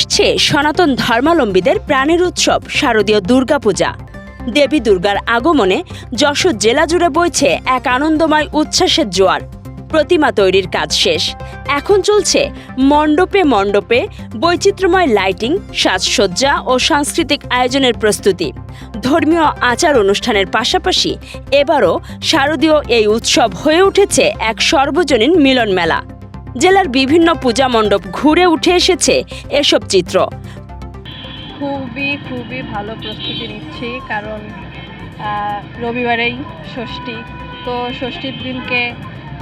আসছে সনাতন ধর্মাবলম্বীদের প্রাণের উৎসব, শারদীয় দুর্গাপূজা। দেবী দুর্গার আগমনে যশোর জেলা জুড়ে বইছে এক আনন্দময় উচ্ছ্বাসের জোয়ার। প্রতিমা তৈরির কাজ শেষ। এখন চলছে মণ্ডপে মণ্ডপে বৈচিত্র্যময় লাইটিং, সাজসজ্জা ও সাংস্কৃতিক আয়োজনের প্রস্তুতি। ধর্মীয় আচার অনুষ্ঠানের পাশাপাশি এবারও শারদীয় এই উৎসব হয়ে উঠেছে এক সর্বজনীন মিলন মেলা জেলার বিভিন্ন পূজা মণ্ডপ ঘুরে উঠে এসেছে এসব চিত্র। খুবই খুবই ভালো প্রস্তুতি নিচ্ছি কারণ রবিবারেই ষষ্ঠী। তো ষষ্ঠীর দিনকে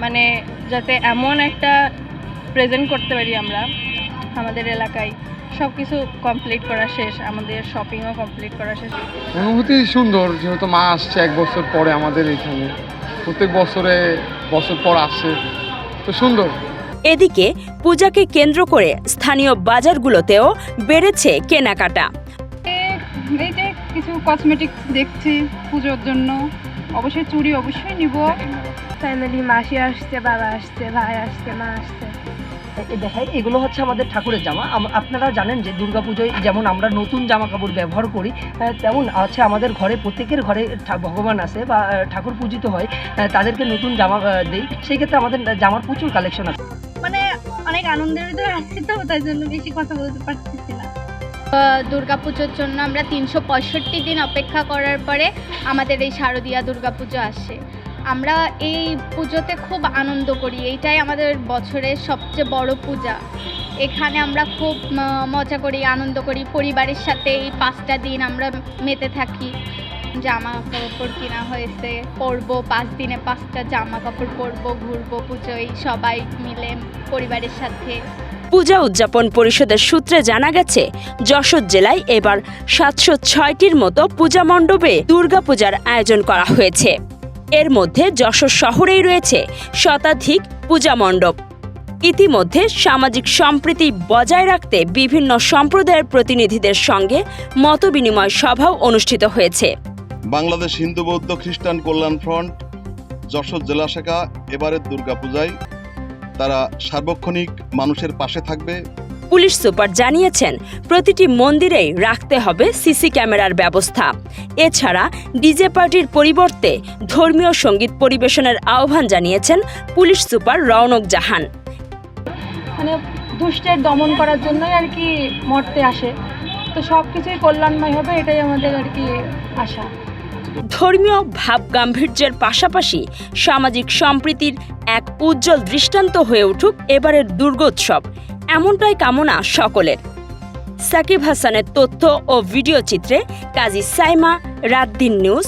মানে যাতে এমন একটা প্রেজেন্ট করতে পারি আমরা আমাদের এলাকায় সব কিছু কমপ্লিট করা শেষ আমাদের শপিংও কমপ্লিট করা শেষ। অনুভূতি সুন্দর যেহেতু মা আসছে এক বছর পরে আমাদের এখানে। প্রত্যেক বছরে বছর পর আসে। তো সুন্দর। এদিকে পূজাকে কেন্দ্র করে স্থানীয় বাজারগুলোতেও বেড়েছে কেনাকাটা। এই যে কিছু কসমেটিক্স দেখছি পুজোর জন্য। অবশ্যই চুড়ি অবশ্যই নিব। ফ্যামিলি মাসি আসছে বাবা আসছে ভাই আসছে মা আসছে। দেখাই এগুলো হচ্ছে আমাদের ঠাকুরের জামা। আপনারা জানেন যে দুর্গাপুজোয় যেমন আমরা নতুন জামা কাপড় ব্যবহার করি তেমন আছে আমাদের ঘরে প্রত্যেকের ঘরে ঠা- ভগবান আছে বা ঠাকুর পূজিত হয় তাদেরকে নতুন জামা দেই। সেই ক্ষেত্রে আমাদের জামার প্রচুর কালেকশন আছে। অনেক আনন্দের ভিতরে আছি তো, তাই জন্য বেশি কথা বলতে পারতেছি না। দুর্গাপুজোর জন্য আমরা তিনশো পঁয়ষট্টি দিন অপেক্ষা করার পরে আমাদের এই শারদীয়া দুর্গাপুজো আসে। আমরা এই পুজোতে খুব আনন্দ করি, এইটাই আমাদের বছরের সবচেয়ে বড় পূজা। এখানে আমরা খুব মজা করি, আনন্দ করি, পরিবারের সাথে এই পাঁচটা দিন আমরা মেতে থাকি। জামা কাপড় কেনা হয়েছে। পরবো, পাঁচ দিনে পাঁচটা জামা কাপড় পরবো, ঘুরবো, পুজোয় সবাই মিলে পরিবারের সাথে। পূজা উদযাপন পরিষদের সূত্রে জানা গেছে, যশোর জেলায় এবার সাতশো ছয়টির মতো পূজা মণ্ডপে দুর্গাপূজার আয়োজন করা হয়েছে। এর মধ্যে যশোর শহরেই রয়েছে শতাধিক পূজা মণ্ডপ। ইতিমধ্যে সামাজিক সম্প্রীতি বজায় রাখতে বিভিন্ন সম্প্রদায়ের প্রতিনিধিদের সঙ্গে মতবিনিময় সভাও অনুষ্ঠিত হয়েছে। বাংলাদেশ হিন্দু বৌদ্ধ খ্রিস্টান কল্যাণ ফ্রন্ট যশোর জেলা শাখা এবারের দুর্গাপূজায় তারা সার্বক্ষণিক মানুষের পাশে থাকবে। পুলিশ সুপার জানিয়েছেন প্রতিটি মন্দিরেই রাখতে হবে সিসি ক্যামেরার ব্যবস্থা। এছাড়া ডিজে পার্টির পরিবর্তে ধর্মীয় সংগীত পরিবেশনের আহ্বান জানিয়েছেন পুলিশ সুপার রওনক জাহান। মানে দুষ্টের দমন করার জন্যই আর কি মরতে আসে। তো সব কিছুই কল্যাণময় হবে এটাই আমাদের আর কি আশা। ধর্মীয় ভাব গাম্ভীর্যের পাশাপাশি সামাজিক সম্প্রীতির এক উজ্জ্বল দৃষ্টান্ত হয়ে উঠুক এবারের দুর্গোৎসব। এমনটাই কামনা সকলের। সাকিব হাসানের তথ্য ও ভিডিও চিত্রে কাজী সাইমা রাত দিন নিউজ